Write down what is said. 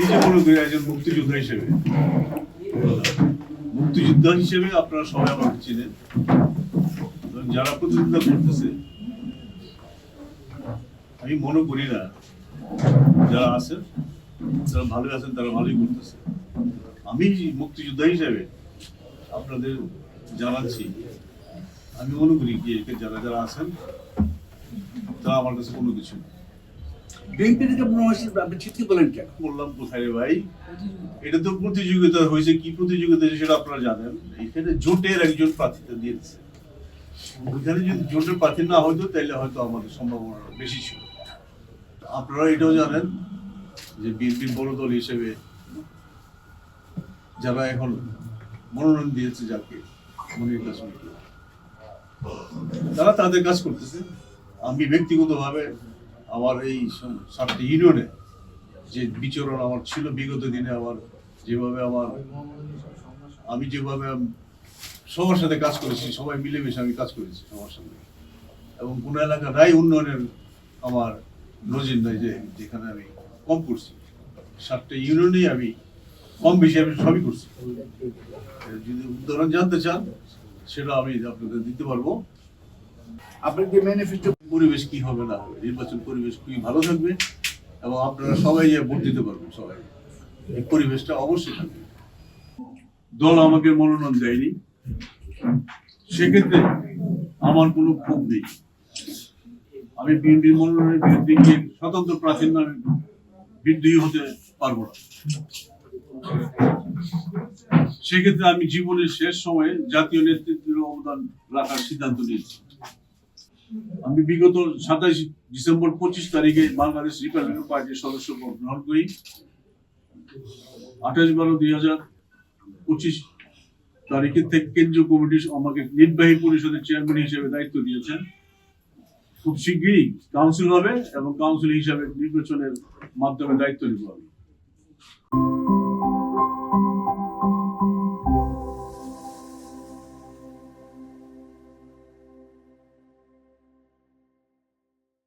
নিজে মনে করি একজন মুক্তিযোদ্ধা হিসেবে। মুক্তিযোদ্ধা হিসেবে আপনারা সবাই আমাকে চিনেন। যারা প্রতিযোগিতা করতেছে, আমি মনে করি না যারা আছেন, যারা ভালো আছেন, তারা ভালোই করতেছে। আমি মুক্তিযোদ্ধা হিসেবে আপনাদের জানাচ্ছি, আমি মনে করি কি যারা যারা আছেন, তারা আমার কাছে কোনো কিছু না বিএনপি থেকে হয়েছে আপনি বলেন কেন? বললাম কোথায় রে ভাই? এটা তো প্রতিযোগিতা হয়েছে, কি প্রতিযোগিতা সেটা আপনারা জানেন। এখানে জোটের একজন প্রার্থীতা দিয়েছে। ওইখানে যদি জোটের প্রার্থী না তাহলে হয়তো আমাদের সম্ভাবনা বেশি ছিল। আপনারা এটাও জানেন যে বিএনপির বড় দল হিসেবে যারা এখন মনোনয়ন দিয়েছে যাকে, মনির তারা তাদের কাজ করতেছে। আমি ব্যক্তিগতভাবে আমার এই সাতটি ইউনিয়নে যে বিচরণ আমার ছিল, বিগত দিনে আমার যেভাবে আমার আমি যেভাবে সবার সাথে কাজ করেছি, সবাই মিলেমিশে আমি কাজ করেছি সবার সঙ্গে এবং কোনো এলাকা নাই উন্নয়নের আমার নজির নাই যে যেখানে আমি কম করছি। সাতটা ইউনিয়নেই আমি কম বেশি আমি সবই করছি। যদি উদাহরণ জানতে চান, সেটা আমি আপনাদের দিতে পারব। আপনি যে ম্যানিফেস্টো পরিবেশ কি হবে না হবে? নির্বাচন পরিবেশ খুবই ভালো থাকবে এবং আপনারা সবাই যে ভোট দিতে পারবেন সবাই। এই পরিবেশটা অবশ্যই থাকবে। দল আমাকে মনোনয়ন দেয়নি। সেক্ষেত্রে আমার কোনো ক্ষোভ নেই। আমি বিএনপির মনোনয়নের বিরুদ্ধে গিয়ে স্বতন্ত্র প্রাচীন নামে বিদ্রোহী হতে পারব না। সেক্ষেত্রে আমি জীবনের শেষ সময়ে জাতীয় নেতৃত্বের অবদান রাখার সিদ্ধান্ত নিয়েছি। আমি বিগত সাতাইশ ডিসেম্বর পঁচিশ তারিখে বাংলাদেশ রিপাবলিক পার্টির সদস্য গ্রহণ করি। আঠাশ বারো দুই হাজার পঁচিশ তারিখে থেকে কেন্দ্রীয় কমিটি আমাকে নির্বাহী পরিষদের চেয়ারম্যান হিসেবে দায়িত্ব দিয়েছেন। খুব শীঘ্রই কাউন্সিল হবে এবং কাউন্সিল হিসাবে নির্বাচনের মাধ্যমে দায়িত্ব নিব আমি।